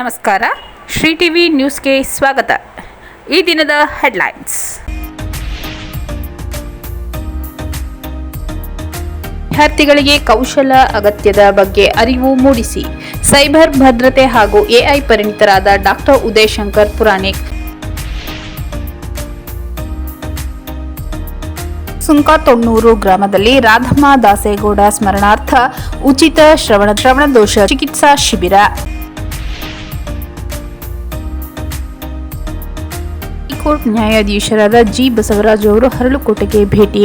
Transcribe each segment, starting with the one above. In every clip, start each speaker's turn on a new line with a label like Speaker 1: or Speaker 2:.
Speaker 1: ನಮಸ್ಕಾರ. ಶ್ರೀ ಟಿವಿ ನ್ಯೂಸ್ಗೆ ಸ್ವಾಗತ. ಈ ದಿನದ ಹೆಡ್ಲೈನ್ಸ್. ವಿದ್ಯಾರ್ಥಿಗಳಿಗೆ ಕೌಶಲ ಅಗತ್ಯದ ಬಗ್ಗೆ ಅರಿವು ಮೂಡಿಸಿ. ಸೈಬರ್ ಭದ್ರತೆ ಹಾಗೂ ಎಐ ಪರಿಣಿತರಾದ ಡಾಕ್ಟರ್ ಉದಯ್ ಶಂಕರ್ ಪುರಾಣಿಕ್ ಸುಂಕತೊಣ್ಣೂರು ಗ್ರಾಮದಲ್ಲಿ ರಾಧಮ್ಮ ದಾಸೇಗೌಡ ಸ್ಮರಣಾರ್ಥ ಉಚಿತ ಶ್ರವಣ ಶ್ರವಣದೋಷ ಚಿಕಿತ್ಸಾ ಶಿಬಿರ. ಹೈಕೋರ್ಟ್ ನ್ಯಾಯಾಧೀಶರಾದ ಜಿ. ಬಸವರಾಜ್ ಅವರು ಹರಳುಕೋಟೆಗೆ ಭೇಟಿ.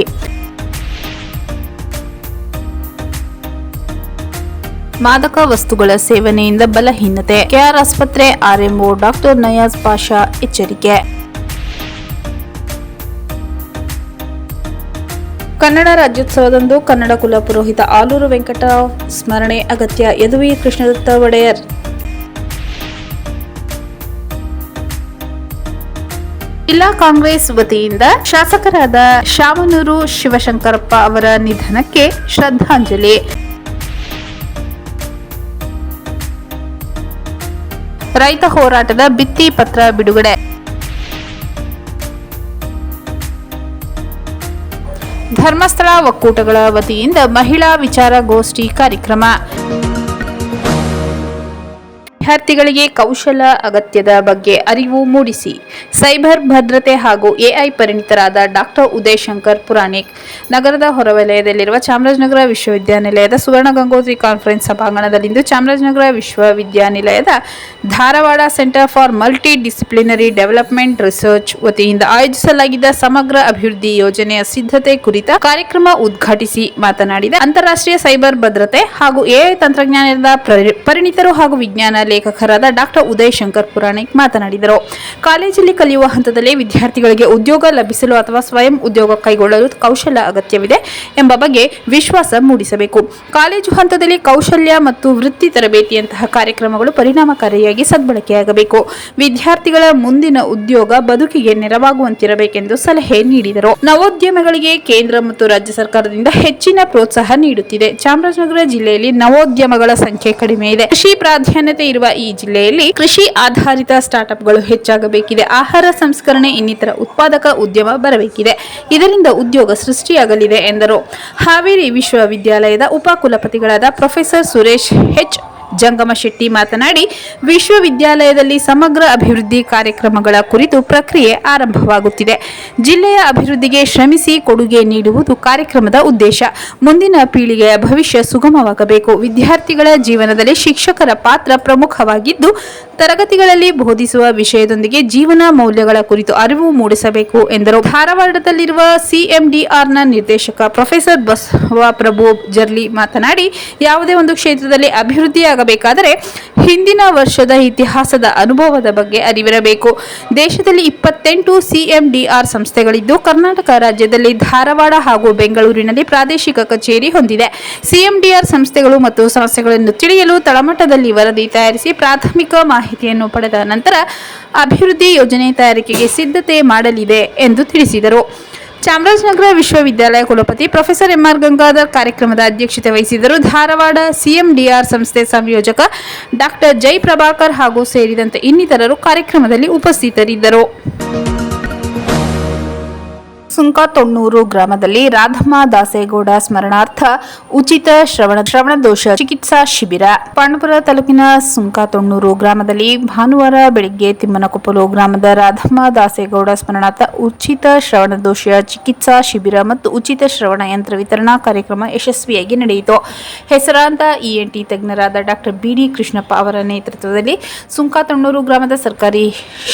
Speaker 1: ಮಾದಕ ವಸ್ತುಗಳ ಸೇವನೆಯಿಂದ ಬಲಹೀನತೆ. ಕೆಆರ್ ಆಸ್ಪತ್ರೆ ಆರ್ಎಂಒ ಡಾಕ್ಟರ್ ನಯಾಜ್ ಪಾಷಾ ಎಚ್ಚರಿಕೆ. ಕನ್ನಡ ರಾಜ್ಯೋತ್ಸವದಂದು ಕನ್ನಡ ಕುಲ ಪುರೋಹಿತ ಆಲೂರು ವೆಂಕಟ ಸ್ಮರಣೆ ಅಗತ್ಯ. ಯದುವಿ ಕೃಷ್ಣದತ್ತ ಒಡೆಯರ್. ಜಿಲ್ಲಾ ಕಾಂಗ್ರೆಸ್ ವತಿಯಿಂದ ಶಾಸಕರಾದ ಶಾಮನೂರು ಶಿವಶಂಕರಪ್ಪ ಅವರ ನಿಧನಕ್ಕೆ ಶ್ರದ್ಧಾಂಜಲಿ. ರೈತ ಹೋರಾಟದ ಭಿತ್ತಿ ಪತ್ರ ಬಿಡುಗಡೆ. ಧರ್ಮಸ್ಥಳ ಒಕ್ಕೂಟಗಳ ವತಿಯಿಂದ ಮಹಿಳಾ ವಿಚಾರ ಗೋಷ್ಠಿ ಕಾರ್ಯಕ್ರಮ. ವಿದ್ಯಾರ್ಥಿಗಳಿಗೆ ಕೌಶಲ ಅಗತ್ಯದ ಬಗ್ಗೆ ಅರಿವು ಮೂಡಿಸಿ. ಸೈಬರ್ ಭದ್ರತೆ ಹಾಗೂ ಎಐ ಪರಿಣಿತರಾದ ಡಾಕ್ಟರ್ ಉದಯ್ ಶಂಕರ್ ಪುರಾಣಿಕ್ ನಗರದ ಹೊರವಲಯದಲ್ಲಿರುವ ಚಾಮರಾಜನಗರ ವಿಶ್ವವಿದ್ಯಾನಿಲಯದ ಸುವರ್ಣ ಗಂಗೋತ್ರಿ ಕಾನ್ಫರೆನ್ಸ್ ಸಭಾಂಗಣದಲ್ಲಿಂದು ಚಾಮರಾಜನಗರ ವಿಶ್ವವಿದ್ಯಾನಿಲಯದ Dharwad centre for multidisciplinary development research ವತಿಯಿಂದ ಆಯೋಜಿಸಲಾಗಿದ್ದ ಸಮಗ್ರ ಅಭಿವೃದ್ಧಿ ಯೋಜನೆಯ ಸಿದ್ಧತೆ ಕುರಿತ ಕಾರ್ಯಕ್ರಮ ಉದ್ಘಾಟಿಸಿ ಮಾತನಾಡಿದ ಅಂತಾರಾಷ್ಟ್ರೀಯ ಸೈಬರ್ ಭದ್ರತೆ ಹಾಗೂ ಎಐ ತಂತ್ರಜ್ಞಾನದ ಪರಿಣಿತರು ಹಾಗೂ ವಿಜ್ಞಾನ ಲೇಖಕರಾದ ಡಾಕ್ಟರ್ ಉದಯ್ ಶಂಕರ್ ಪುರಾಣಿಕ್ ಮಾತನಾಡಿದರು. ಕಾಲೇಜಲ್ಲಿ ಕಲಿಯುವ ಹಂತದಲ್ಲಿ ವಿದ್ಯಾರ್ಥಿಗಳಿಗೆ ಉದ್ಯೋಗ ಲಭಿಸಲು ಅಥವಾ ಸ್ವಯಂ ಉದ್ಯೋಗ ಕೈಗೊಳ್ಳಲು ಕೌಶಲ್ಯ ಅಗತ್ಯವಿದೆ ಎಂಬ ಬಗ್ಗೆ ವಿಶ್ವಾಸ ಮೂಡಿಸಬೇಕು. ಕಾಲೇಜು ಹಂತದಲ್ಲಿ ಕೌಶಲ್ಯ ಮತ್ತು ವೃತ್ತಿ ತರಬೇತಿಯಂತಹ ಕಾರ್ಯಕ್ರಮಗಳು ಪರಿಣಾಮಕಾರಿಯಾಗಿ ಸದ್ಬಳಕೆಯಾಗಬೇಕು. ವಿದ್ಯಾರ್ಥಿಗಳ ಮುಂದಿನ ಉದ್ಯೋಗ ಬದುಕಿಗೆ ನೆರವಾಗುವಂತಿರಬೇಕೆಂದು ಸಲಹೆ ನೀಡಿದರು. ನವೋದ್ಯಮಗಳಿಗೆ ಕೇಂದ್ರ ಮತ್ತು ರಾಜ್ಯ ಸರ್ಕಾರದಿಂದ ಹೆಚ್ಚಿನ ಪ್ರೋತ್ಸಾಹ ನೀಡುತ್ತಿದೆ. ಚಾಮರಾಜನಗರ ಜಿಲ್ಲೆಯಲ್ಲಿ ನವೋದ್ಯಮಗಳ ಸಂಖ್ಯೆ ಕಡಿಮೆ ಇದೆ. ಕೃಷಿ ಪ್ರಾಧಾನ್ಯತೆ ಇರುವ ಈ ಜಿಲ್ಲೆಯಲ್ಲಿ ಕೃಷಿ ಆಧಾರಿತ ಸ್ಟಾರ್ಟ್ಅಪ್ಗಳು ಹೆಚ್ಚಾಗಬೇಕಿದೆ. ಆಹಾರ ಸಂಸ್ಕರಣೆ ಇನ್ನಿತರ ಉತ್ಪಾದಕ ಉದ್ಯಮ ಬರಬೇಕಿದೆ. ಇದರಿಂದ ಉದ್ಯೋಗ ಸೃಷ್ಟಿಯಾಗಲಿದೆ ಎಂದರು. ಹಾವೇರಿ ವಿಶ್ವವಿದ್ಯಾಲಯದ ಉಪಕುಲಪತಿಗಳಾದ ಪ್ರೊಫೆಸರ್ ಸುರೇಶ್ ಎಚ್. ಜಂಗಮಶೆಟ್ಟಿ ಮಾತನಾಡಿ, ವಿಶ್ವವಿದ್ಯಾಲಯದಲ್ಲಿ ಸಮಗ್ರ ಅಭಿವೃದ್ಧಿ ಕಾರ್ಯಕ್ರಮಗಳ ಕುರಿತು ಪ್ರಕ್ರಿಯೆ ಆರಂಭವಾಗುತ್ತಿದೆ. ಜಿಲ್ಲೆಯ ಅಭಿವೃದ್ಧಿಗೆ ಶ್ರಮಿಸಿ ಕೊಡುಗೆ ನೀಡುವುದು ಕಾರ್ಯಕ್ರಮದ ಉದ್ದೇಶ. ಮುಂದಿನ ಪೀಳಿಗೆಯ ಭವಿಷ್ಯ ಸುಗಮವಾಗಬೇಕು. ವಿದ್ಯಾರ್ಥಿಗಳ ಜೀವನದಲ್ಲಿ ಶಿಕ್ಷಕರ ಪಾತ್ರ ಪ್ರಮುಖವಾಗಿದ್ದು ತರಗತಿಗಳಲ್ಲಿ ಬೋಧಿಸುವ ವಿಷಯದೊಂದಿಗೆ ಜೀವನ ಮೌಲ್ಯಗಳ ಕುರಿತು ಅರಿವು ಮೂಡಿಸಬೇಕು ಎಂದರು. ಧಾರವಾಡದಲ್ಲಿರುವ ಸಿಎಂಡಿಆರ್ನ ನಿರ್ದೇಶಕ ಪ್ರೊಫೆಸರ್ ಬಸವ ಪ್ರಭು ಜರ್ಲಿ ಮಾತನಾಡಿ, ಯಾವುದೇ ಒಂದು ಕ್ಷೇತ್ರದಲ್ಲಿ ಅಭಿವೃದ್ಧಿಯಾಗಬೇಕಾದರೆ ಹಿಂದಿನ ವರ್ಷದ ಇತಿಹಾಸದ ಅನುಭವದ ಬಗ್ಗೆ ಅರಿವಿರಬೇಕು. ದೇಶದಲ್ಲಿ ಇಪ್ಪತ್ತೆಂಟು ಸಿಎಂಡಿಆರ್ ಸಂಸ್ಥೆಗಳಿದ್ದು, ಕರ್ನಾಟಕ ರಾಜ್ಯದಲ್ಲಿ ಧಾರವಾಡ ಹಾಗೂ ಬೆಂಗಳೂರಿನಲ್ಲಿ ಪ್ರಾದೇಶಿಕ ಕಚೇರಿ ಹೊಂದಿದೆ. ಸಿಎಂಡಿಆರ್ ಸಂಸ್ಥೆಗಳು ಮತ್ತು ಸಮಸ್ಯೆಗಳನ್ನು ತಿಳಿಯಲು ತಳಮಟ್ಟದಲ್ಲಿ ವರದಿ ತಯಾರಿಸಿ ಪ್ರಾಥಮಿಕ ಮಾಹಿತಿಯನ್ನು ಪಡೆದ ನಂತರ ಅಭಿವೃದ್ಧಿ ಯೋಜನೆ ತಯಾರಿಕೆಗೆ ಸಿದ್ಧತೆ ಮಾಡಲಿದೆ ಎಂದು ತಿಳಿಸಿದರು. ಚಾಮರಾಜನಗರ ವಿಶ್ವವಿದ್ಯಾಲಯ ಕುಲಪತಿ ಪ್ರೊಫೆಸರ್ ಎಂಆರ್ ಗಂಗಾಧರ್ ಕಾರ್ಯಕ್ರಮದ ಅಧ್ಯಕ್ಷತೆ ವಹಿಸಿದ್ದರು. ಧಾರವಾಡ ಸಿಎಂಡಿಆರ್ ಸಂಸ್ಥೆ ಸಂಯೋಜಕ ಡಾಕ್ಟರ್ ಜೈ ಪ್ರಭಾಕರ್ ಹಾಗೂ ಸೇರಿದಂತೆ ಇನ್ನಿತರರು ಕಾರ್ಯಕ್ರಮದಲ್ಲಿ ಉಪಸ್ಥಿತರಿದ್ದರು. ಸುಂಕತೊಣ್ಣೂರು ಗ್ರಾಮದಲ್ಲಿ ರಾಧಮ್ಮ ದಾಸೇಗೌಡ ಸ್ಮರಣಾರ್ಥ ಉಚಿತ ಶ್ರವಣ ಶ್ರವಣದೋಷ ಚಿಕಿತ್ಸಾ ಶಿಬಿರ. ಪಾಂಡಪುರ ತಾಲೂಕಿನ ಸುಂಕಾತೊಣ್ಣೂರು ಗ್ರಾಮದಲ್ಲಿ ಭಾನುವಾರ ಬೆಳಿಗ್ಗೆ ತಿಮ್ಮನಕೊಪ್ಪಲು ಗ್ರಾಮದ ರಾಧಮ್ಮ ದಾಸೇಗೌಡ ಸ್ಮರಣಾರ್ಥ ಉಚಿತ ಶ್ರವಣದೋಷ ಚಿಕಿತ್ಸಾ ಶಿಬಿರ ಮತ್ತು ಉಚಿತ ಶ್ರವಣ ಯಂತ್ರ ವಿತರಣಾ ಕಾರ್ಯಕ್ರಮ ಯಶಸ್ವಿಯಾಗಿ ನಡೆಯಿತು. ಹೆಸರಾಂತ ಇಎನ್ಟಿ ತಜ್ಞರಾದ ಡಾಕ್ಟರ್ ಬಿಡಿ ಕೃಷ್ಣಪ್ಪ ಅವರ ನೇತೃತ್ವದಲ್ಲಿ ಸುಂಕಾತೊಣ್ಣೂರು ಗ್ರಾಮದ ಸರ್ಕಾರಿ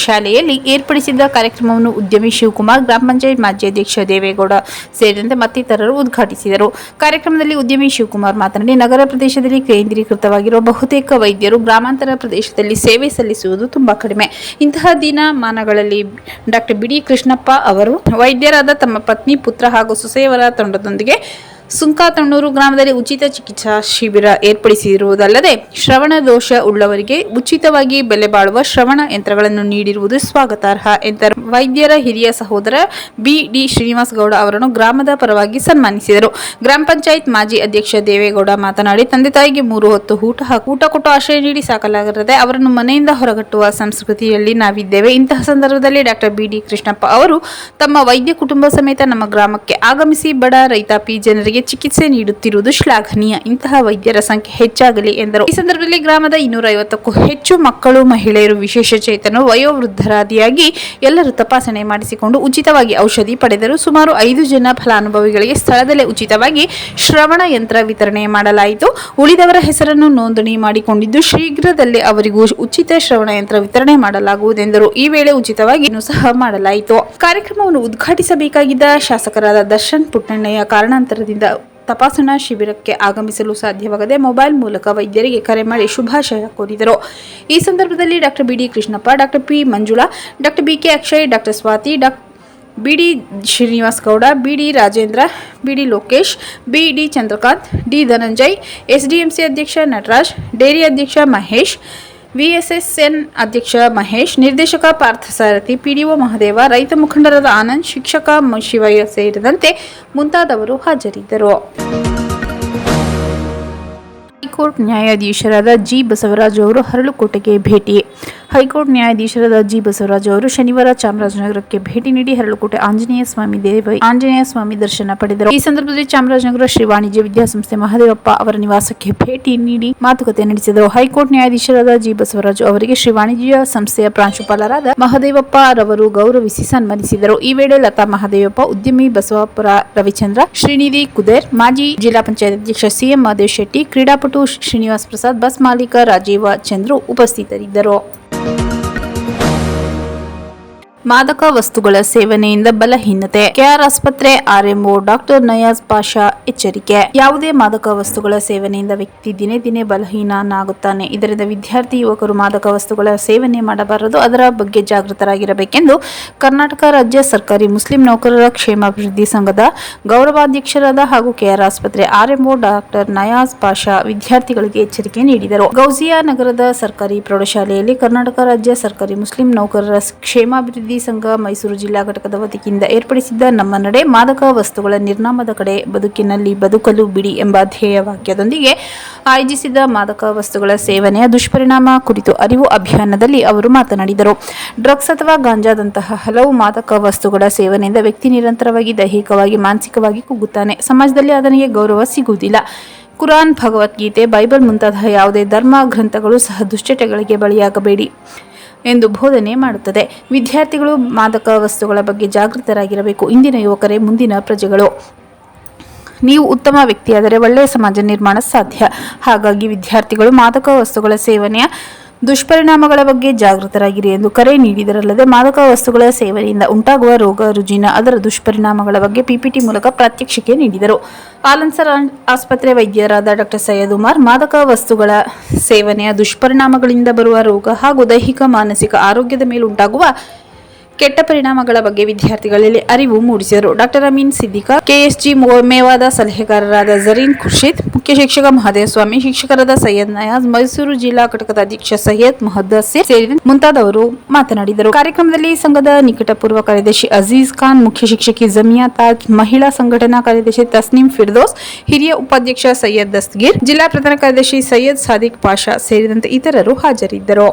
Speaker 1: ಶಾಲೆಯಲ್ಲಿ ಏರ್ಪಡಿಸಿದ್ದ ಕಾರ್ಯಕ್ರಮವನ್ನು ಉದ್ಯಮಿ ಶಿವಕುಮಾರ್, ಗ್ರಾಮ ಪಂಚಾಯತ್ ಮಾಜಿ ಅಧ್ಯಕ್ಷ ದೇವೇಗೌಡ ಸೇರಿದಂತೆ ಮತ್ತಿತರರು ಉದ್ಘಾಟಿಸಿದರು. ಕಾರ್ಯಕ್ರಮದಲ್ಲಿ ಉದ್ಯಮಿ ಶಿವಕುಮಾರ್ ಮಾತನಾಡಿ, ನಗರ ಪ್ರದೇಶದಲ್ಲಿ ಕೇಂದ್ರೀಕೃತವಾಗಿರುವ ಬಹುತೇಕ ವೈದ್ಯರು ಗ್ರಾಮಾಂತರ ಪ್ರದೇಶದಲ್ಲಿ ಸೇವೆ ಸಲ್ಲಿಸುವುದು ತುಂಬಾ ಕಡಿಮೆ. ಇಂತಹ ದಿನಮಾನಗಳಲ್ಲಿ ಡಾಕ್ಟರ್ ಬಿಡಿ ಕೃಷ್ಣಪ್ಪ ಅವರು ವೈದ್ಯರಾದ ತಮ್ಮ ಪತ್ನಿ, ಪುತ್ರ ಹಾಗೂ ಸೊಸೆಯವರ ತಂಡದೊಂದಿಗೆ ಸುಂಕಾತಣ್ಣೂರು ಗ್ರಾಮದಲ್ಲಿ ಉಚಿತ ಚಿಕಿತ್ಸಾ ಶಿಬಿರ ಏರ್ಪಡಿಸಿರುವುದಲ್ಲದೆ ಶ್ರವಣ ದೋಷ ಉಳ್ಳವರಿಗೆ ಉಚಿತವಾಗಿ ಬೆಲೆ ಬಾಳುವ ಶ್ರವಣ ಯಂತ್ರಗಳನ್ನು ನೀಡಿರುವುದು ಸ್ವಾಗತಾರ್ಹ, ಎಂದರು. ವೈದ್ಯರ ಹಿರಿಯ ಸಹೋದರ ಬಿ ಡಿ ಶ್ರೀನಿವಾಸ್ ಗೌಡ ಅವರನ್ನು ಗ್ರಾಮದ ಪರವಾಗಿ ಸನ್ಮಾನಿಸಿದರು. ಗ್ರಾಮ ಪಂಚಾಯತ್ ಮಾಜಿ ಅಧ್ಯಕ್ಷ ದೇವೇಗೌಡ ಮಾತನಾಡಿ, ತಂದೆ ತಾಯಿಗೆ ಮೂರು ಹೊತ್ತು ಊಟ ಊಟ ಕೊಟ್ಟು ಆಶ್ರಯ ನೀಡಿ ಸಾಕಲಾಗದೆ ಅವರನ್ನು ಮನೆಯಿಂದ ಹೊರಗಟ್ಟುವ ಸಂಸ್ಕೃತಿಯಲ್ಲಿ ನಾವಿದ್ದೇವೆ. ಇಂತಹ ಸಂದರ್ಭದಲ್ಲಿ ಡಾಕ್ಟರ್ ಬಿ ಡಿ ಕೃಷ್ಣಪ್ಪ ಅವರು ತಮ್ಮ ವೈದ್ಯ ಕುಟುಂಬ ಸಮೇತ ನಮ್ಮ ಗ್ರಾಮಕ್ಕೆ ಆಗಮಿಸಿ ಬಡ ರೈತಾಪಿ ಜನರಿಗೆ ಚಿಕಿತ್ಸೆ ನೀಡುತ್ತಿರುವುದು ಶ್ಲಾಘನೀಯ. ಇಂತಹ ವೈದ್ಯರ ಸಂಖ್ಯೆ ಹೆಚ್ಚಾಗಲಿ ಎಂದರು. ಈ ಸಂದರ್ಭದಲ್ಲಿ ಗ್ರಾಮದ ಇನ್ನೂರ ಐವತ್ತಕ್ಕೂ ಹೆಚ್ಚು ಮಕ್ಕಳು, ಮಹಿಳೆಯರು ವಿಶೇಷ ಚೇತನರು ವಯೋವೃದ್ಧರಾದಿಯಾಗಿ ಎಲ್ಲರೂ ತಪಾಸಣೆ ಮಾಡಿಸಿಕೊಂಡು ಉಚಿತವಾಗಿ ಔಷಧಿ ಪಡೆದರು. ಸುಮಾರು ಐದು ಜನ ಫಲಾನುಭವಿಗಳಿಗೆ ಸ್ಥಳದಲ್ಲೇ ಉಚಿತವಾಗಿ ಶ್ರವಣ ಯಂತ್ರ ವಿತರಣೆ ಮಾಡಲಾಯಿತು. ಉಳಿದವರ ಹೆಸರನ್ನು ನೋಂದಣಿ ಮಾಡಿಕೊಂಡಿದ್ದು, ಶೀಘ್ರದಲ್ಲೇ ಅವರಿಗೂ ಉಚಿತ ಶ್ರವಣ ಯಂತ್ರ ವಿತರಣೆ ಮಾಡಲಾಗುವುದೆಂದರು. ಈ ವೇಳೆ ಉಚಿತವಾಗಿ ಸಹ ಮಾಡಲಾಯಿತು. ಕಾರ್ಯಕ್ರಮವನ್ನು ಉದ್ಘಾಟಿಸಬೇಕಾಗಿದ್ದ ಶಾಸಕರಾದ ದರ್ಶನ್ ಪುಟ್ಟಣ್ಣಯ್ಯ ಕಾರಣಾಂತರದಿಂದ ತಪಾಸಣಾ ಶಿಬಿರಕ್ಕೆ ಆಗಮಿಸಲು ಸಾಧ್ಯವಾಗದೆ ಮೊಬೈಲ್ ಮೂಲಕ ವೈದ್ಯರಿಗೆ ಕರೆ ಮಾಡಿ ಶುಭಾಶಯ ಕೋರಿದರು. ಈ ಸಂದರ್ಭದಲ್ಲಿ doctor B D Krishnappa, doctor P Manjula, doctor B K Akshay, doctor Swathi doctor B D Srinivas Gowda, ಬಿಡಿ ರಾಜೇಂದ್ರ, ಬಿಡಿ ಲೋಕೇಶ್, ಬಿಡಿ ಚಂದ್ರಕಾಂತ್, ಡಿ ಧನಂಜಯ್, ಎಸ್ಡಿಎಂಸಿ ಅಧ್ಯಕ್ಷ ನಟರಾಜ್, ಡೇರಿ ಅಧ್ಯಕ್ಷ ಮಹೇಶ್ ವಿಎಸ್ಎಸ್ಎನ್ ಅಧ್ಯಕ್ಷ ಮಹೇಶ್, ನಿರ್ದೇಶಕ ಪಾರ್ಥಸಾರಥಿ ಪಿಡಿಒ ಮಹದೇವ, ರೈತ ಮುಖಂಡರಾದ ಆನಂದ್, ಶಿಕ್ಷಕ ಶಿವಯ್ಯ ಸೇರಿದಂತೆ ಮುಂತಾದವರು ಹಾಜರಿದ್ದರು. ಹೈಕೋರ್ಟ್ ನ್ಯಾಯಾಧೀಶರಾದ ಜಿ ಬಸವರಾಜ್ ಅವರು ಹರಳುಕೋಟೆಗೆ ಭೇಟಿ. ಹೈಕೋರ್ಟ್ ನ್ಯಾಯಾಧೀಶರಾದ ಜಿ ಬಸವರಾಜ್ ಅವರು ಶನಿವಾರ ಚಾಮರಾಜನಗರಕ್ಕೆ ಭೇಟಿ ನೀಡಿ ಹರಳುಕೋಟೆ ಆಂಜನೇಯ ಸ್ವಾಮಿ ದೇವ ಆಂಜನೇಯ ಸ್ವಾಮಿ ದರ್ಶನ ಪಡೆದರು. ಈ ಸಂದರ್ಭದಲ್ಲಿ ಚಾಮರಾಜನಗರ ಶ್ರೀ ವಾಣಿಜ್ಯ ವಿದ್ಯಾಸಂಸ್ಥೆ ಮಹದೇವಪ್ಪ ಅವರ ನಿವಾಸಕ್ಕೆ ಭೇಟಿ ನೀಡಿ ಮಾತುಕತೆ ನಡೆಸಿದರು. ಹೈಕೋರ್ಟ್ ನ್ಯಾಯಾಧೀಶರಾದ ಜಿ ಬಸವರಾಜ್ ಅವರಿಗೆ ಶ್ರೀ ವಾಣಿಜ್ಯ ಸಂಸ್ಥೆಯ ಪ್ರಾಂಶುಪಾಲರಾದ ಮಹದೇವಪ್ಪ ರವರು ಗೌರವಿಸಿ ಸನ್ಮಾನಿಸಿದರು. ಈ ವೇಳೆ ಲತಾ ಮಹದೇವಪ್ಪ, ಉದ್ಯಮಿ ಬಸವಾಪುರ ರವಿಚಂದ್ರ, ಶ್ರೀನಿಧಿ ಕುದೇರ್, ಮಾಜಿ ಜಿಲ್ಲಾ ಪಂಚಾಯತ್ ಅಧ್ಯಕ್ಷ ಸಿಎಂ ಮಹದೇವ್ ಶೆಟ್ಟಿ, ಕ್ರೀಡಾಪಟು ಶ್ರೀನಿವಾಸ್ ಪ್ರಸಾದ್ ಬಸ್ ಮಾಲೀಕ ರಾಜೀವ ಚಂದ್ರು ಉಪಸ್ಥಿತರಿದ್ದರು. ಮಾದಕ ವಸ್ತುಗಳ ಸೇವನೆಯಿಂದ ಬಲಹೀನತೆ. ಕೆಆರ್ ಆಸ್ಪತ್ರೆ ಆರ್ಎಂಒ ಡಾಕ್ಟರ್ ನಯಾಜ್ ಪಾಷಾ ಎಚ್ಚರಿಕೆ. ಯಾವುದೇ ಮಾದಕ ವಸ್ತುಗಳ ಸೇವನೆಯಿಂದ ವ್ಯಕ್ತಿ ದಿನೇ ದಿನೇ ಬಲಹೀನನಾಗುತ್ತಾನೆ. ಇದರಿಂದ ವಿದ್ಯಾರ್ಥಿ, ಯುವಕರು ಮಾದಕ ವಸ್ತುಗಳ ಸೇವನೆ ಮಾಡಬಾರದು. ಅದರ ಬಗ್ಗೆ ಜಾಗೃತರಾಗಿರಬೇಕೆಂದು ಕರ್ನಾಟಕ ರಾಜ್ಯ ಸರ್ಕಾರಿ ಮುಸ್ಲಿಂ ನೌಕರರ ಕ್ಷೇಮಾಭಿವೃದ್ಧಿ ಸಂಘದ ಗೌರವಾಧ್ಯಕ್ಷರಾದ ಹಾಗೂ ಕೆಆರ್ ಆಸ್ಪತ್ರೆ ಆರ್ಎಂಒ ಡಾಕ್ಟರ್ ನಯಾಜ್ ಪಾಷಾ ವಿದ್ಯಾರ್ಥಿಗಳಿಗೆ ಎಚ್ಚರಿಕೆ ನೀಡಿದರು. ಗೌಜಿಯಾ ನಗರದ ಸರ್ಕಾರಿ ಪ್ರೌಢಶಾಲೆಯಲ್ಲಿ ಕರ್ನಾಟಕ ರಾಜ್ಯ ಸರ್ಕಾರಿ ಮುಸ್ಲಿಂ ನೌಕರರ ಕ್ಷೇಮಾಭಿವೃದ್ಧಿ ಸಂಘ ಮೈಸೂರು ಜಿಲ್ಲಾ ಘಟಕದ ವತಿಯಿಂದ ಏರ್ಪಡಿಸಿದ್ದ ನಮ್ಮ ನಡೆ ಮಾದಕ ವಸ್ತುಗಳ ನಿರ್ನಾಮದ ಕಡೆ ಬದುಕಿನಲ್ಲಿ ಬದುಕಲು ಬಿಡಿ ಎಂಬ ಧ್ಯೇಯ ವಾಕ್ಯದೊಂದಿಗೆ ಆಯೋಜಿಸಿದ ಮಾದಕ ವಸ್ತುಗಳ ಸೇವನೆಯ ದುಷ್ಪರಿಣಾಮ ಕುರಿತು ಅರಿವು ಅಭಿಯಾನದಲ್ಲಿ ಅವರು ಮಾತನಾಡಿದರು. ಡ್ರಗ್ಸ್ ಅಥವಾ ಗಾಂಜಾದಂತಹ ಹಲವು ಮಾದಕ ವಸ್ತುಗಳ ಸೇವನೆಯಿಂದ ವ್ಯಕ್ತಿ ನಿರಂತರವಾಗಿ ದೈಹಿಕವಾಗಿ, ಮಾನಸಿಕವಾಗಿ ಕುಗ್ಗುತ್ತಾನೆ. ಸಮಾಜದಲ್ಲಿ ಅದನಿಗೆ ಗೌರವ ಸಿಗುವುದಿಲ್ಲ. ಕುರಾನ್, ಭಗವದ್ಗೀತೆ, ಬೈಬಲ್ ಮುಂತಾದ ಯಾವುದೇ ಧರ್ಮ ಗ್ರಂಥಗಳು ಸಹ ದುಶ್ಚಟಗಳಿಗೆ ಬಲಿಯಾಗಬೇಡಿ. ಎಂದು ಬೋಧನೆ ಮಾಡುತ್ತದೆ. ವಿದ್ಯಾರ್ಥಿಗಳು ಮಾದಕ ವಸ್ತುಗಳ ಬಗ್ಗೆ ಜಾಗೃತರಾಗಿರಬೇಕು. ಇಂದಿನ ಯುವಕರೇ ಮುಂದಿನ ಪ್ರಜೆಗಳು. ನೀವು ಉತ್ತಮ ವ್ಯಕ್ತಿಯಾದರೆ ಒಳ್ಳೆಯ ಸಮಾಜ ನಿರ್ಮಾಣ ಸಾಧ್ಯ. ಹಾಗಾಗಿ ವಿದ್ಯಾರ್ಥಿಗಳು ಮಾದಕ ವಸ್ತುಗಳ ಸೇವನೆಯ ದುಷ್ಪರಿಣಾಮಗಳ ಬಗ್ಗೆ ಜಾಗೃತರಾಗಿರಿ ಎಂದು ಕರೆ ನೀಡಿದರಲ್ಲದೆ ಮಾದಕ ವಸ್ತುಗಳ ಸೇವನೆಯಿಂದ ಉಂಟಾಗುವ ರೋಗ ರುಜಿನ, ಅದರ ದುಷ್ಪರಿಣಾಮಗಳ ಬಗ್ಗೆ ಪಿಪಿಟಿ ಮೂಲಕ ಪ್ರಾತ್ಯಕ್ಷಿಕೆ ನೀಡಿದರು. ಆಲನ್ಸರ್ ಆಸ್ಪತ್ರೆ ವೈದ್ಯರಾದ ಡಾಕ್ಟರ್ ಸೈಯದ್ ಉಮಾರ್, ಮಾದಕ ವಸ್ತುಗಳ ಸೇವನೆಯ ದುಷ್ಪರಿಣಾಮಗಳಿಂದ ಬರುವ ರೋಗ ಹಾಗೂ ದೈಹಿಕ, ಮಾನಸಿಕ ಆರೋಗ್ಯದ ಮೇಲುಂಟಾಗುವ ಕೆಟ್ಟ ಪರಿಣಾಮಗಳ ಬಗ್ಗೆ ವಿದ್ಯಾರ್ಥಿಗಳಲ್ಲಿ ಅರಿವು ಮೂಡಿಸಿದರು. ಡಾಕ್ಟರ್ ಅಮೀನ್ ಸಿದ್ದಿಕಾ ಕೆಎಸ್ಜಿ ಮೇವಾದ ಸಲಹೆಗಾರರಾದ ಜರೀನ್ ಖುರ್ಷಿದ್, ಮುಖ್ಯ ಶಿಕ್ಷಕ ಮಹದೇವ ಸ್ವಾಮಿ, ಶಿಕ್ಷಕರಾದ ಸೈಯದ್ ನಯಾಜ್, ಮೈಸೂರು ಜಿಲ್ಲಾ ಘಟಕದ ಅಧ್ಯಕ್ಷ ಸೈಯದ್ ಮುಹದ್ದಸಿರ್ ಸೇರಿದಂತೆ ಮುಂತಾದವರು ಮಾತನಾಡಿದರು. ಕಾರ್ಯಕ್ರಮದಲ್ಲಿ ಸಂಘದ ನಿಕಟಪೂರ್ವ ಕಾರ್ಯದರ್ಶಿ ಅಜೀಜ್ ಖಾನ್, ಮುಖ್ಯ ಶಿಕ್ಷಕಿ ಜಮಿಯಾ ತಾಜ್, ಮಹಿಳಾ ಸಂಘಟನಾ ಕಾರ್ಯದರ್ಶಿ ತಸ್ನೀಂ ಫಿರ್ದೋಸ್, ಹಿರಿಯ ಉಪಾಧ್ಯಕ್ಷ ಸೈಯದ್ ದಸ್ತಗೀರ್, ಜಿಲ್ಲಾ ಪ್ರಧಾನ ಕಾರ್ಯದರ್ಶಿ ಸೈಯದ್ ಸಾದಿಕ್ ಪಾಷಾ ಸೇರಿದಂತೆ ಇತರರು ಹಾಜರಿದ್ದರು.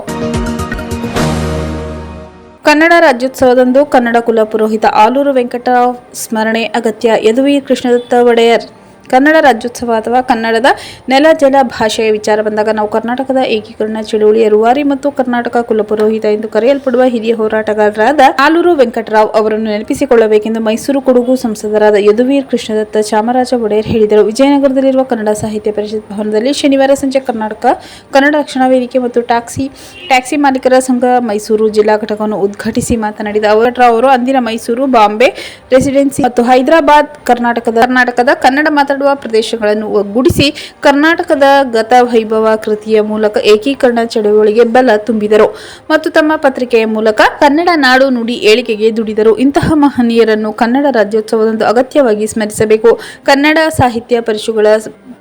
Speaker 1: ಕನ್ನಡ ರಾಜ್ಯೋತ್ಸವದಂದು ಕನ್ನಡ ಕುಲ ಪುರೋಹಿತ ಆಲೂರು ವೆಂಕಟರಾವ್ ಸ್ಮರಣೆ ಅಗತ್ಯ ಯದುವೀರ್ ಕೃಷ್ಣದತ್ತ ಒಡೆಯರ್ ಕನ್ನಡ ರಾಜ್ಯೋತ್ಸವ ಅಥವಾ ಕನ್ನಡದ ನೆಲ ಜಲ ಭಾಷೆಯ ವಿಚಾರ ಬಂದಾಗ ನಾವು ಕರ್ನಾಟಕದ ಏಕೀಕರಣ ಚಳುವಳಿಯ ರೂವಾರಿ ಮತ್ತು ಕರ್ನಾಟಕ ಕುಲಪುರೋಹಿತ ಎಂದು ಕರೆಯಲ್ಪಡುವ ಹಿರಿಯ ಹೋರಾಟಗಾರರಾದ ಆಲೂರು ವೆಂಕಟರಾವ್ ಅವರನ್ನು ನೆನಪಿಸಿಕೊಳ್ಳಬೇಕೆಂದು ಮೈಸೂರು ಕೊಡಗು ಸಂಸದರಾದ ಯದುವೀರ್ ಕೃಷ್ಣದತ್ತ ಚಾಮರಾಜ ಒಡೆಯರ್ ಹೇಳಿದರು. ವಿಜಯನಗರದಲ್ಲಿರುವ ಕನ್ನಡ ಸಾಹಿತ್ಯ ಪರಿಷತ್ ಭವನದಲ್ಲಿ ಶನಿವಾರ ಸಂಜೆ ಕರ್ನಾಟಕ ಕನ್ನಡ ರಕ್ಷಣಾ ವೇದಿಕೆ ಮತ್ತು ಟ್ಯಾಕ್ಸಿ ಟ್ಯಾಕ್ಸಿ ಮಾಲೀಕರ ಸಂಘ ಮೈಸೂರು ಜಿಲ್ಲಾ ಘಟಕವನ್ನು ಉದ್ಘಾಟಿಸಿ ಮಾತನಾಡಿದ ಅವರ, ಅಂದಿನ ಮೈಸೂರು, ಬಾಂಬೆ ರೆಸಿಡೆನ್ಸಿ ಮತ್ತು ಹೈದರಾಬಾದ್ ಕರ್ನಾಟಕದ ಕರ್ನಾಟಕದ ಕನ್ನಡ ಮಾತನಾಡುವ ಮಾತನಾಡುವ ಪ್ರದೇಶಗಳನ್ನು ಒಗ್ಗೂಡಿಸಿ ಕರ್ನಾಟಕದ ಗತ ವೈಭವ ಕೃತಿಯ ಮೂಲಕ ಏಕೀಕರಣ ಚಳವಳಿಗೆ ಬಲ ತುಂಬಿದರು ಮತ್ತು ತಮ್ಮ ಪತ್ರಿಕೆಯ ಮೂಲಕ ಕನ್ನಡ ನಾಡು ನುಡಿ ಏಳಿಗೆಗೆ ದುಡಿದರು. ಇಂತಹ ಮಹನೀಯರನ್ನು ಕನ್ನಡ ರಾಜ್ಯೋತ್ಸವದಂದು ಅಗತ್ಯವಾಗಿ ಸ್ಮರಿಸಬೇಕು. ಕನ್ನಡ ಸಾಹಿತ್ಯ ಪರಿಷುಗಳ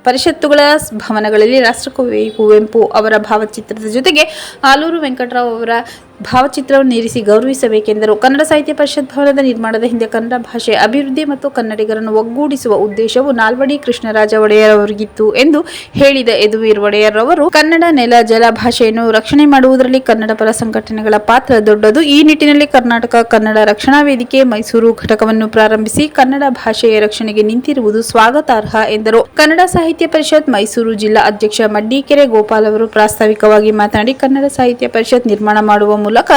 Speaker 1: ಪರಿಷತ್ತುಗಳ ಭವನಗಳಲ್ಲಿ ರಾಷ್ಟ್ರಕವಿ ಕುವೆಂಪು ಅವರ ಭಾವಚಿತ್ರದ ಜೊತೆಗೆ ಆಲೂರು ವೆಂಕಟರಾವ್ ಅವರ ಭಾವಚಿತ್ರವನ್ನು ಇರಿಸಿ ಗೌರವಿಸಬೇಕೆಂದರು. ಕನ್ನಡ ಸಾಹಿತ್ಯ ಪರಿಷತ್ ಭವನದ ನಿರ್ಮಾಣದ ಹಿಂದೆ ಕನ್ನಡ ಭಾಷೆ ಅಭಿವೃದ್ಧಿ ಮತ್ತು ಕನ್ನಡಿಗರನ್ನು ಒಗ್ಗೂಡಿಸುವ ಉದ್ದೇಶವು ನಾಲ್ವಡಿ ಕೃಷ್ಣರಾಜ ಒಡೆಯರ್ ಅವರಿಗಿತ್ತು ಎಂದು ಹೇಳಿದ ಯದುವೀರ್ ಒಡೆಯರ್ ಅವರು ಕನ್ನಡ ನೆಲ, ಜಲ ಭಾಷೆಯನ್ನು ರಕ್ಷಣೆ ಮಾಡುವುದರಲ್ಲಿ ಕನ್ನಡ ಪರ ಸಂಘಟನೆಗಳ ಪಾತ್ರ ದೊಡ್ಡದು. ಈ ನಿಟ್ಟಿನಲ್ಲಿ ಕರ್ನಾಟಕ ಕನ್ನಡ ರಕ್ಷಣಾ ವೇದಿಕೆ ಮೈಸೂರು ಘಟಕವನ್ನು ಪ್ರಾರಂಭಿಸಿ ಕನ್ನಡ ಭಾಷೆಯ ರಕ್ಷಣೆಗೆ ನಿಂತಿರುವುದು ಸ್ವಾಗತಾರ್ಹ ಎಂದರು. ಕನ್ನಡ ಸಾಹಿತ್ಯ ಪರಿಷತ್ ಮೈಸೂರು ಜಿಲ್ಲಾ ಅಧ್ಯಕ್ಷ ಮಡ್ಡಿಕೆರೆ ಗೋಪಾಲ್ ಅವರು ಪ್ರಾಸ್ತಾವಿಕವಾಗಿ ಮಾತನಾಡಿ, ಕನ್ನಡ ಸಾಹಿತ್ಯ ಪರಿಷತ್ ನಿರ್ಮಾಣ ಮಾಡುವ ಮೂಲಕ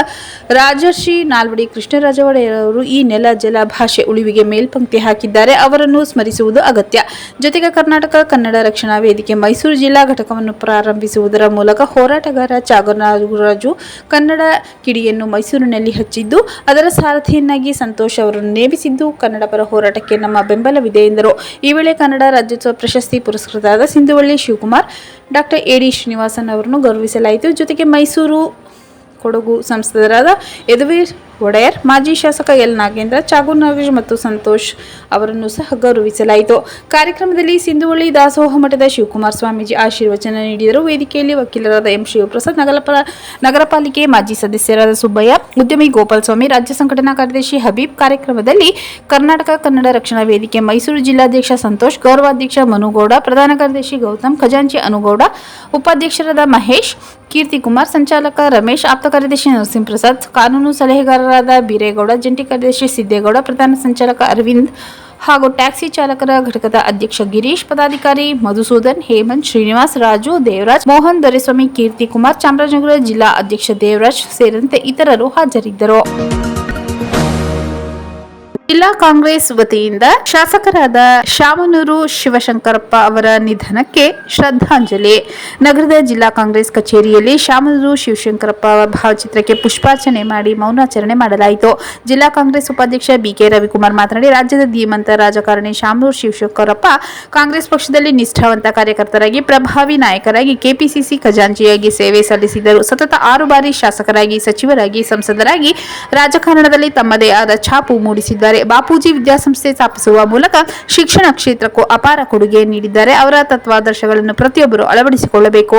Speaker 1: ರಾಜರ್ಷಿ ನಾಲ್ವಡಿ ಕೃಷ್ಣರಾಜ ಒಡೆಯರವರು ಈ ನೆಲ ಜಲ ಭಾಷೆ ಉಳಿವಿಗೆ ಮೇಲ್ಪಂಕ್ತಿ ಹಾಕಿದ್ದಾರೆ. ಅವರನ್ನು ಸ್ಮರಿಸುವುದು ಅಗತ್ಯ. ಜೊತೆಗೆ ಕರ್ನಾಟಕ ಕನ್ನಡ ರಕ್ಷಣಾ ವೇದಿಕೆ ಮೈಸೂರು ಜಿಲ್ಲಾ ಘಟಕವನ್ನು ಪ್ರಾರಂಭಿಸುವುದರ ಮೂಲಕ ಹೋರಾಟಗಾರ ಚಾಗರಾಜು ಕನ್ನಡ ಕಿಡಿಯನ್ನು ಮೈಸೂರಿನಲ್ಲಿ ಹಚ್ಚಿದ್ದು, ಅದರ ಸಾರಥಿಯನ್ನಾಗಿ ಸಂತೋಷ್ ಅವರನ್ನು ನೇಮಿಸಿದ್ದು ಕನ್ನಡ ಪರ ಹೋರಾಟಕ್ಕೆ ನಮ್ಮ ಬೆಂಬಲವಿದೆ ಎಂದರು. ಈ ವೇಳೆ ಕನ್ನಡ ರಾಜ್ಯೋತ್ಸವ ಪ್ರಶಸ್ತಿ ಪುರಸ್ಕೃತರಾದ Sindhuvalli Shivakumar doctor A D Srinivasan ಅವರನ್ನು ಗೌರವಿಸಲಾಯಿತು. ಜೊತೆಗೆ ಮೈಸೂರು ಕೊಡಗು ಸಂಸದರಾದ ಯದುವೀರ್ ಒಡೆಯರ್, ಮಾಜಿ ಶಾಸಕ ಎಲ್. ನಾಗೇಂದ್ರ ಚಾಗು ನಾಗೇಶ್ ಮತ್ತು ಸಂತೋಷ್ ಅವರನ್ನು ಸಹ ಗೌರವಿಸಲಾಯಿತು. ಕಾರ್ಯಕ್ರಮದಲ್ಲಿ ಸಿಂಧುವಳ್ಳಿ ದಾಸೋಹ ಮಠದ ಶಿವಕುಮಾರ್ ಸ್ವಾಮೀಜಿ ಆಶೀರ್ವಚನ ನೀಡಿದರು. ವೇದಿಕೆಯಲ್ಲಿ ವಕೀಲರಾದ ಎಂ. ಶಿವಪ್ರಸಾದ್ ನಗರ ನಗರಪಾಲಿಕೆ ಮಾಜಿ ಸದಸ್ಯರಾದ ಸುಬ್ಬಯ್ಯ, ಉದ್ಯಮಿ ಗೋಪಾಲ್ ಸ್ವಾಮಿ ರಾಜ್ಯ ಸಂಘಟನಾ ಕಾರ್ಯದರ್ಶಿ ಹಬೀಬ್. ಕಾರ್ಯಕ್ರಮದಲ್ಲಿ ಕರ್ನಾಟಕ ಕನ್ನಡ ರಕ್ಷಣಾ ವೇದಿಕೆ ಮೈಸೂರು ಜಿಲ್ಲಾಧ್ಯಕ್ಷ ಸಂತೋಷ್, ಗೌರವಾಧ್ಯಕ್ಷ ಮನುಗೌಡ, ಪ್ರಧಾನ ಕಾರ್ಯದರ್ಶಿ ಗೌತಮ್, ಖಜಾಂಚಿ ಅನುಗೌಡ, ಉಪಾಧ್ಯಕ್ಷರಾದ ಮಹೇಶ್ ಕೀರ್ತಿಕುಮಾರ್ ಸಂಚಾಲಕ ರಮೇಶ್, ಆಪ್ತ ಕಾರ್ಯದರ್ಶಿ ನರಸಿಂಹಪ್ರಸಾದ್, ಕಾನೂನು ಸಲಹೆಗಾರರಾದ ಬೀರೇಗೌಡ, ಜಂಟಿ ಕಾರ್ಯದರ್ಶಿ ಸಿದ್ದೇಗೌಡ, ಪ್ರಧಾನ ಸಂಚಾಲಕ ಅರವಿಂದ್ ಹಾಗೂ ಟ್ಯಾಕ್ಸಿ ಚಾಲಕರ ಘಟಕದ ಅಧ್ಯಕ್ಷ ಗಿರೀಶ್, ಪದಾಧಿಕಾರಿ ಮಧುಸೂದನ್, ಹೇಮಂತ್, ಶ್ರೀನಿವಾಸ್, ರಾಜು, ದೇವರಾಜ್, ಮೋಹನ್, ದೊರೆಸ್ವಾಮಿ ಕೀರ್ತಿಕುಮಾರ್ ಚಾಮರಾಜನಗರ ಜಿಲ್ಲಾ ಅಧ್ಯಕ್ಷ ದೇವರಾಜ್ ಸೇರಿದಂತೆ ಇತರರು ಹಾಜರಿದ್ದರು. ಜಿಲ್ಲಾ ಕಾಂಗ್ರೆಸ್ ವತಿಯಿಂದ ಶಾಸಕರಾದ ಶಾಮನೂರು ಶಿವಶಂಕರಪ್ಪ ಅವರ ನಿಧನಕ್ಕೆ ಶ್ರದ್ಧಾಂಜಲಿ. ನಗರದ ಜಿಲ್ಲಾ ಕಾಂಗ್ರೆಸ್ ಕಚೇರಿಯಲ್ಲಿ ಶಾಮನೂರು ಶಿವಶಂಕರಪ್ಪ ಭಾವಚಿತ್ರಕ್ಕೆ ಪುಷ್ಪಾರ್ಚನೆ ಮಾಡಿ ಮೌನಾಚರಣೆ ಮಾಡಲಾಯಿತು. ಜಿಲ್ಲಾ ಕಾಂಗ್ರೆಸ್ ಉಪಾಧ್ಯಕ್ಷ ಬಿಕೆ ರವಿಕುಮಾರ್ ಮಾತನಾಡಿ, ರಾಜ್ಯದ ಧೀಮಂತ ರಾಜಕಾರಣಿ ಶಾಮನೂರು ಶಿವಶಂಕರಪ್ಪ ಕಾಂಗ್ರೆಸ್ ಪಕ್ಷದಲ್ಲಿ ನಿಷ್ಠಾವಂತ ಕಾರ್ಯಕರ್ತರಾಗಿ, ಪ್ರಭಾವಿ ನಾಯಕರಾಗಿ, ಕೆಪಿಸಿಸಿ ಖಜಾಂಚಿಯಾಗಿ ಸೇವೆ ಸಲ್ಲಿಸಿದರು. ಸತತ ಆರು ಬಾರಿ ಶಾಸಕರಾಗಿ, ಸಚಿವರಾಗಿ, ಸಂಸದರಾಗಿ ರಾಜಕಾರಣದಲ್ಲಿ ತಮ್ಮದೇ ಆದ ಛಾಪು ಮೂಡಿಸಿದ್ದಾರೆ. ಬಾಪೂಜಿ ವಿದ್ಯಾಸಂಸ್ಥೆ ಸ್ಥಾಪಿಸುವ ಮೂಲಕ ಶಿಕ್ಷಣ ಕ್ಷೇತ್ರಕ್ಕೂ ಅಪಾರ ಕೊಡುಗೆ ನೀಡಿದ್ದಾರೆ. ಅವರ ತತ್ವಾದರ್ಶಗಳನ್ನು ಪ್ರತಿಯೊಬ್ಬರು ಅಳವಡಿಸಿಕೊಳ್ಳಬೇಕು.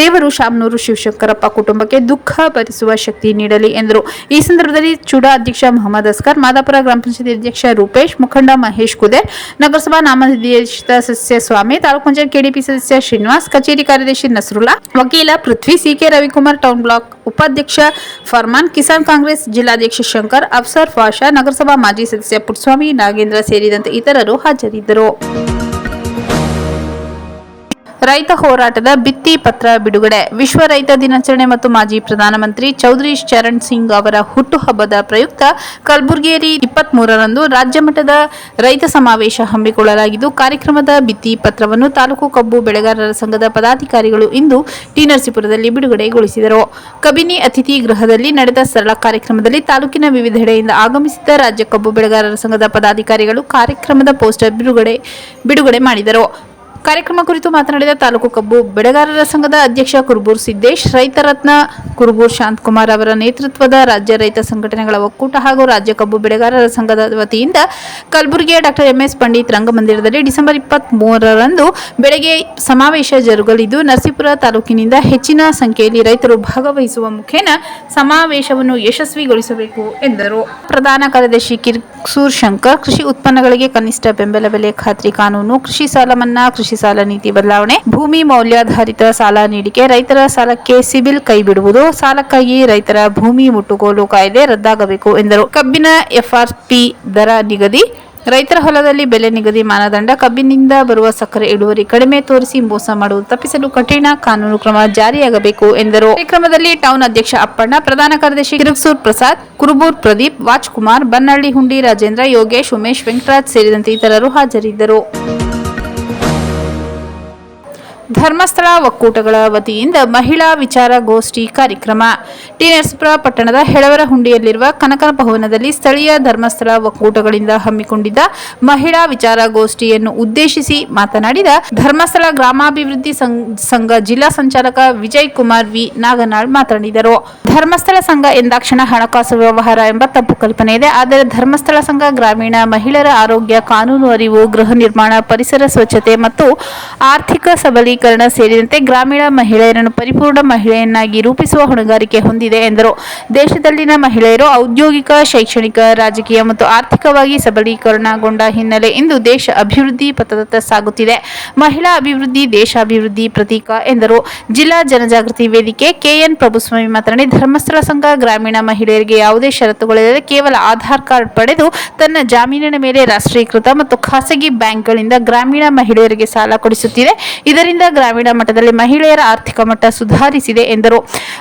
Speaker 1: ದೇವರು ಶಾಮನೂರು ಶಿವಶಂಕರಪ್ಪ ಕುಟುಂಬಕ್ಕೆ ದುಃಖ ಭರಿಸುವ ಶಕ್ತಿ ನೀಡಲಿ ಎಂದರು. ಈ ಸಂದರ್ಭದಲ್ಲಿ ಚುಡಾ ಅಧ್ಯಕ್ಷ ಮೊಹಮ್ಮದ್ ಅಸ್ಕರ್, ಮಾದಾಪುರ ಗ್ರಾಮ ಪಂಚಾಯತ್ ಅಧ್ಯಕ್ಷ ರೂಪೇಶ್, ಮುಖಂಡ ಮಹೇಶ್ ಕುದೇ, ನಗರಸಭಾ ನಾಮನಿರ್ದೇಶಿತ ಸದಸ್ಯ ಸ್ವಾಮಿ, ತಾಲೂಕು ಪಂಚಾಯತ್ ಕೆಡಿಪಿ ಸದಸ್ಯ ಶ್ರೀನಿವಾಸ್, ಕಚೇರಿ ಕಾರ್ಯದರ್ಶಿ ನಸರುಲ್ಲಾ, ವಕೀಲ Prithvi C K Ravikumar, town block ಉಪಾಧ್ಯಕ್ಷ ಫರ್ಮಾನ್, ಕಿಸಾನ್ ಕಾಂಗ್ರೆಸ್ ಜಿಲ್ಲಾಧ್ಯಕ್ಷ ಶಂಕರ್, ಅಫ್ಸರ್ ಫಾಷಾ ನಗರಸಭಾ ಮಾಜಿ ಸದಸ್ಯ ಪುಟ್ಸ್ವಾಮಿ ನಾಗೇಂದ್ರ ಸೇರಿದಂತೆ ಇತರರು ಹಾಜರಿದ್ದರು. ರೈತ ಹೋರಾಟದ ಭಿತ್ತಿ ಪತ್ರ ಬಿಡುಗಡೆ. ವಿಶ್ವ ರೈತ ದಿನಾಚರಣೆ ಮತ್ತು ಮಾಜಿ ಪ್ರಧಾನಮಂತ್ರಿ ಚೌಧರಿ ಚರಣ್ ಸಿಂಗ್ ಅವರ ಹುಟ್ಟುಹಬ್ಬದ ಪ್ರಯುಕ್ತ ಕಲಬುರಗಿಯಲ್ಲಿ ಇಪ್ಪತ್ತ್ ಮೂರರಂದು ರಾಜ್ಯ ಮಟ್ಟದ ರೈತ ಸಮಾವೇಶ ಹಮ್ಮಿಕೊಳ್ಳಲಾಗಿದ್ದು, ಕಾರ್ಯಕ್ರಮದ ಭಿತ್ತಿ ಪತ್ರವನ್ನು ತಾಲೂಕು ಕಬ್ಬು ಬೆಳೆಗಾರರ ಸಂಘದ ಪದಾಧಿಕಾರಿಗಳು ಇಂದು ಟಿ ನರಸೀಪುರದಲ್ಲಿ ಬಿಡುಗಡೆಗೊಳಿಸಿದರು. ಕಬಿನಿ ಅತಿಥಿ ಗೃಹದಲ್ಲಿ ನಡೆದ ಸರಳ ಕಾರ್ಯಕ್ರಮದಲ್ಲಿ ತಾಲೂಕಿನ ವಿವಿಧೆಡೆಯಿಂದ ಆಗಮಿಸಿದ್ದ ರಾಜ್ಯ ಕಬ್ಬು ಬೆಳೆಗಾರರ ಸಂಘದ ಪದಾಧಿಕಾರಿಗಳು ಕಾರ್ಯಕ್ರಮದ ಪೋಸ್ಟರ್ ಬಿಡುಗಡೆ ಬಿಡುಗಡೆ ಮಾಡಿದರು. ಕಾರ್ಯಕ್ರಮ ಕುರಿತು ಮಾತನಾಡಿದ ತಾಲೂಕು ಕಬ್ಬು ಬೆಳೆಗಾರರ ಸಂಘದ ಅಧ್ಯಕ್ಷ ಕುರುಬೂರ್ ಸಿದ್ದೇಶ್, ರೈತ ರತ್ನ ಕುರುಬೂರ್ ಶಾಂತಕುಮಾರ್ ಅವರ ನೇತೃತ್ವದ ರಾಜ್ಯ ರೈತ ಸಂಘಟನೆಗಳ ಒಕ್ಕೂಟ ಹಾಗೂ ರಾಜ್ಯ ಕಬ್ಬು ಬೆಳೆಗಾರರ ಸಂಘದ ವತಿಯಿಂದ ಕಲಬುರಗಿಯ ಡಾಕ್ಟರ್ ಎಂಎಸ್ ಪಂಡಿತ್ ರಂಗಮಂದಿರದಲ್ಲಿ ಡಿಸೆಂಬರ್ ಇಪ್ಪತ್ತ್ ಮೂರರಂದು ಬೆಳಗ್ಗೆ ಸಮಾವೇಶ ಜರುಗಲಿದ್ದು, ನರಸೀಪುರ ತಾಲೂಕಿನಿಂದ ಹೆಚ್ಚಿನ ಸಂಖ್ಯೆಯಲ್ಲಿ ರೈತರು ಭಾಗವಹಿಸುವ ಮುಖೇನ ಸಮಾವೇಶವನ್ನು ಯಶಸ್ವಿಗೊಳಿಸಬೇಕು ಎಂದರು. ಪ್ರಧಾನ ಕಾರ್ಯದರ್ಶಿ ಕಿರ್ಸೂರ್ ಶಂಕರ್, ಕೃಷಿ ಉತ್ಪನ್ನಗಳಿಗೆ ಕನಿಷ್ಠ ಬೆಂಬಲ ಬೆಲೆ ಖಾತ್ರಿ ಕಾನೂನು, ಕೃಷಿ ಸಾಲ ಮನ್ನಾ, ಕೃಷಿ ಸಾಲ ನೀತಿ ಬದಲಾವಣೆ, ಭೂಮಿ ಮೌಲ್ಯಾಧಾರಿತ ಸಾಲ ನೀಡಿಕೆ, ರೈತರ ಸಾಲಕ್ಕೆ ಸಿಬಿಲ್ ಕೈ ಬಿಡುವುದು, ಸಾಲಕ್ಕಾಗಿ ರೈತರ ಭೂಮಿ ಮುಟ್ಟುಗೋಲು ಕಾಯ್ದೆ ರದ್ದಾಗಬೇಕು ಎಂದರು. ಕಬ್ಬಿನ ಎಫ್ಆರ್ಪಿ ದರ ನಿಗದಿ, ರೈತರ ಹೊಲದಲ್ಲಿ ಬೆಲೆ ನಿಗದಿ ಮಾನದಂಡ, ಕಬ್ಬಿನಿಂದ ಬರುವ ಸಕ್ಕರೆ ಇಳುವರಿ ಕಡಿಮೆ ತೋರಿಸಿ ಮೋಸ ಮಾಡುವುದು ತಪ್ಪಿಸಲು ಕಠಿಣ ಕಾನೂನು ಕ್ರಮ ಜಾರಿಯಾಗಬೇಕು ಎಂದರು. ಕಾರ್ಯಕ್ರಮದಲ್ಲಿ ಟೌನ್ ಅಧ್ಯಕ್ಷ ಅಪ್ಪಣ್ಣ, ಪ್ರಧಾನ ಕಾರ್ಯದರ್ಶಿ ಕಿರುಕ್ಸೂರ್ ಪ್ರಸಾದ್, ಕುರುಬೂರ್ ಪ್ರದೀಪ್, ವಾಜ್ಕುಮಾರ್, ಬನ್ನಳ್ಳಿ ಹುಂಡಿ ರಾಜೇಂದ್ರ, ಯೋಗೇಶ್ ಉಮೇಶ್ ವೆಂಕಟರಾಜ್ ಸೇರಿದಂತೆ ಇತರರು ಹಾಜರಿದ್ದರು. ಧರ್ಮಸ್ಥಳ ಒಕ್ಕೂಟಗಳ ವತಿಯಿಂದ ಮಹಿಳಾ ವಿಚಾರ ಗೋಷ್ಠಿ ಕಾರ್ಯಕ್ರಮ. ಟಿ ನರಸೀಪುರ ಪಟ್ಟಣದ ಹೆಳವರ ಹುಂಡಿಯಲ್ಲಿರುವ ಕನಕನ ಭವನದಲ್ಲಿ ಸ್ಥಳೀಯ ಧರ್ಮಸ್ಥಳ ಒಕ್ಕೂಟಗಳಿಂದ ಹಮ್ಮಿಕೊಂಡಿದ್ದ ಮಹಿಳಾ ವಿಚಾರ ಗೋಷ್ಠಿಯನ್ನು ಉದ್ದೇಶಿಸಿ ಮಾತನಾಡಿದ ಧರ್ಮಸ್ಥಳ ಗ್ರಾಮಾಭಿವೃದ್ಧಿ ಸಂಘ ಜಿಲ್ಲಾ ಸಂಚಾಲಕ ವಿಜಯ್ ಕುಮಾರ್ ವಿ. ನಾಗನಾಳ್ ಮಾತನಾಡಿದರು. ಧರ್ಮಸ್ಥಳ ಸಂಘ ಎಂದಾಕ್ಷಣ ಹಣಕಾಸು ವ್ಯವಹಾರ ಎಂಬ ತಪ್ಪು ಕಲ್ಪನೆ ಇದೆ. ಆದರೆ ಧರ್ಮಸ್ಥಳ ಸಂಘ ಗ್ರಾಮೀಣ ಮಹಿಳೆಯರ ಆರೋಗ್ಯ, ಕಾನೂನು ಅರಿವು, ಗೃಹ ನಿರ್ಮಾಣ, ಪರಿಸರ ಸ್ವಚ್ಛತೆ ಮತ್ತು ಆರ್ಥಿಕ ಸಬಲೀಕರಣ ಸೇರಿದಂತೆ ಗ್ರಾಮೀಣ ಮಹಿಳೆಯರನ್ನು ಪರಿಪೂರ್ಣ ಮಹಿಳೆಯನ್ನಾಗಿ ರೂಪಿಸುವ ಹೊಣೆಗಾರಿಕೆ ಹೊಂದಿದೆ ಎಂದರು. ದೇಶದಲ್ಲಿನ ಮಹಿಳೆಯರು ಔದ್ಯೋಗಿಕ, ಶೈಕ್ಷಣಿಕ, ರಾಜಕೀಯ ಮತ್ತು ಆರ್ಥಿಕವಾಗಿ ಸಬಲೀಕರಣಗೊಂಡ ಹಿನ್ನೆಲೆ ಇಂದು ದೇಶ ಅಭಿವೃದ್ಧಿ ಪಥದತ್ತ ಸಾಗುತ್ತಿದೆ. ಮಹಿಳಾ ಅಭಿವೃದ್ಧಿ ದೇಶಾಭಿವೃದ್ಧಿ ಪ್ರತೀಕ ಎಂದರು. ಜಿಲ್ಲಾ ಜನಜಾಗೃತಿ ವೇದಿಕೆ ಕೆಎನ್ ಪ್ರಭುಸ್ವಾಮಿ ಮಾತನಾಡಿ, ಧರ್ಮಸ್ಥಳ ಸಂಘ ಗ್ರಾಮೀಣ ಮಹಿಳೆಯರಿಗೆ ಯಾವುದೇ ಷರತ್ತುಗಳಿಲ್ಲದೆ ಕೇವಲ ಆಧಾರ್ ಕಾರ್ಡ್ ಪಡೆದು ತನ್ನ ಜಾಮೀನಿನ ಮೇಲೆ ರಾಷ್ಟ್ರೀಕೃತ ಮತ್ತು ಖಾಸಗಿ ಬ್ಯಾಂಕ್ಗಳಿಂದ ಗ್ರಾಮೀಣ ಮಹಿಳೆಯರಿಗೆ ಸಾಲ ಕೊಡಿಸುತ್ತಿದೆ. ಇದರಿಂದ ಗ್ರಾಮೀಣ ಮಟ್ಟದಲ್ಲಿ ಮಹಿಳೆಯರ ಆರ್ಥಿಕ ಮಟ್ಟ ಸುಧಾರಿಸಿದೆ ಎಂದರು.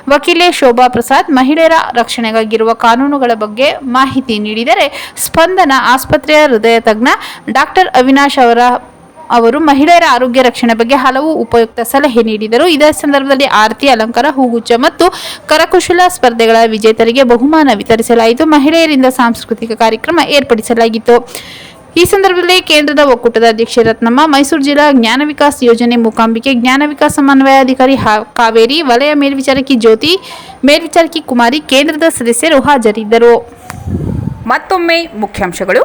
Speaker 1: ವಕೀಲೆ ಶೋಭಾ ಪ್ರಸಾದ್ ಮಹಿಳೆಯರ ರಕ್ಷಣೆಗಾಗಿರುವ ಕಾನೂನುಗಳ ಬಗ್ಗೆ ಮಾಹಿತಿ ನೀಡಿದರೆ ಸ್ಪಂದನ ಆಸ್ಪತ್ರೆಯ ಹೃದಯ ತಜ್ಞ ಡಾಕ್ಟರ್ ಅವಿನಾಶ್ ಅವರ ಅವರು ಮಹಿಳೆಯರ ಆರೋಗ್ಯ ರಕ್ಷಣೆ ಬಗ್ಗೆ ಹಲವು ಉಪಯುಕ್ತ ಸಲಹೆ ನೀಡಿದರು. ಇದೇ ಸಂದರ್ಭದಲ್ಲಿ ಆರತಿ ಅಲಂಕಾರ ಹೂಗುಚ್ಚ ಮತ್ತು ಕರಕುಶಲ ಸ್ಪರ್ಧೆಗಳ ವಿಜೇತರಿಗೆ ಬಹುಮಾನ ವಿತರಿಸಲಾಯಿತು. ಮಹಿಳೆಯರಿಂದ ಸಾಂಸ್ಕೃತಿಕ ಕಾರ್ಯಕ್ರಮ ಏರ್ಪಡಿಸಲಾಗಿತ್ತು. ಈ ಸಂದರ್ಭದಲ್ಲಿ ಕೇಂದ್ರದ ಒಕ್ಕೂಟದ ಅಧ್ಯಕ್ಷೆ ರತ್ನಮ್ಮ, ಮೈಸೂರು ಜಿಲ್ಲಾ ಜ್ಞಾನ ವಿಕಾಸ್ ಯೋಜನೆ ಮೂಕಾಂಬಿಕೆ, ಜ್ಞಾನ ವಿಕಾಸ ಸಮನ್ವಯಾಧಿಕಾರಿ ಕಾವೇರಿ, ವಲಯ ಮೇಲ್ವಿಚಾರಕಿ ಜ್ಯೋತಿ, ಮೇಲ್ವಿಚಾರಕಿ ಕುಮಾರಿ, ಕೇಂದ್ರದ ಸದಸ್ಯರು ಹಾಜರಿದ್ದರು. ಮತ್ತೊಮ್ಮೆ ಮುಖ್ಯಾಂಶಗಳು.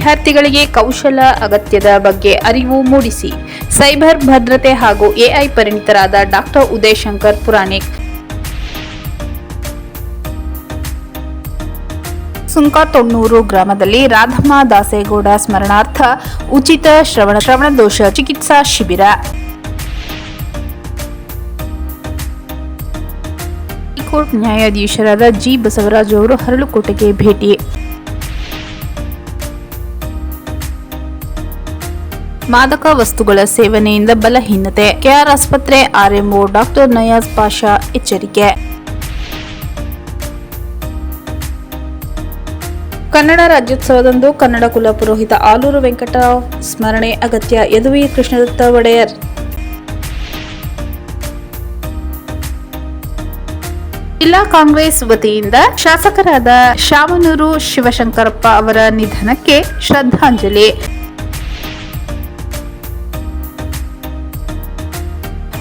Speaker 1: ವಿದ್ಯಾರ್ಥಿಗಳಿಗೆ ಕೌಶಲ ಅಗತ್ಯದ ಬಗ್ಗೆ ಅರಿವು ಮೂಡಿಸಿ. ಸೈಬರ್ ಭದ್ರತೆ ಹಾಗೂ ಎಐ ಪರಿಣಿತರಾದ ಡಾಕ್ಟರ್ ಉದಯಶಂಕರ್ ಪುರಾಣಿಕ್ ಸುಂಕತೊಣ್ಣೂರು ಗ್ರಾಮದಲ್ಲಿ ರಾಧಮ್ಮ ದಾಸೇಗೌಡ ಸ್ಮರಣಾರ್ಥ ಉಚಿತ ಶ್ರವಣ ಶ್ರವಣದೋಷ ಚಿಕಿತ್ಸಾ ಶಿಬಿರ. ಹೈಕೋರ್ಟ್ ನ್ಯಾಯಾಧೀಶರಾದ ಜಿ ಬಸವರಾಜ್ ಅವರು ಹರಳುಕೋಟೆಗೆ ಭೇಟಿ. ಮಾದಕ ವಸ್ತುಗಳ ಸೇವನೆಯಿಂದ ಬಲಹೀನತೆ. ಕೆಆರ್ ಆಸ್ಪತ್ರೆ ಆರ್ಎಂಒ ಡಾಕ್ಟರ್ ನಯಾಜ್ ಪಾಷಾ ಎಚ್ಚರಿಕೆ. ಕನ್ನಡ ರಾಜ್ಯೋತ್ಸವದಂದು ಕನ್ನಡ ಕುಲ ಪುರೋಹಿತ ಆಲೂರು ವೆಂಕಟರಾವ್. ಸ್ಮರಣೆ, ಅಗತ್ಯ, ಯದುವಿ ಕೃಷ್ಣದತ್ತ ಒಡೆಯರ್. ಜಿಲ್ಲಾ ಕಾಂಗ್ರೆಸ್ ವತಿಯಿಂದ ಶಾಸಕರಾದ ಶಾಮನೂರು ಶಿವಶಂಕರಪ್ಪ ಅವರ ನಿಧನಕ್ಕೆ ಶ್ರದ್ಧಾಂಜಲಿ.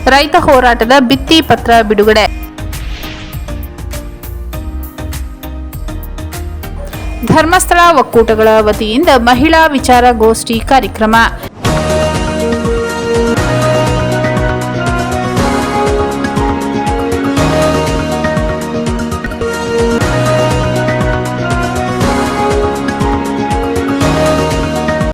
Speaker 1: ರೈತ ಹೋರಾಟದ ಭಿತ್ತಿ ಪತ್ರ ಬಿಡುಗಡೆ. ಧರ್ಮಸ್ಥಳ ಒಕ್ಕೂಟಗಳ ವತಿಯಿಂದ ಮಹಿಳಾ ವಿಚಾರ ಗೋಷ್ಠಿ ಕಾರ್ಯಕ್ರಮ.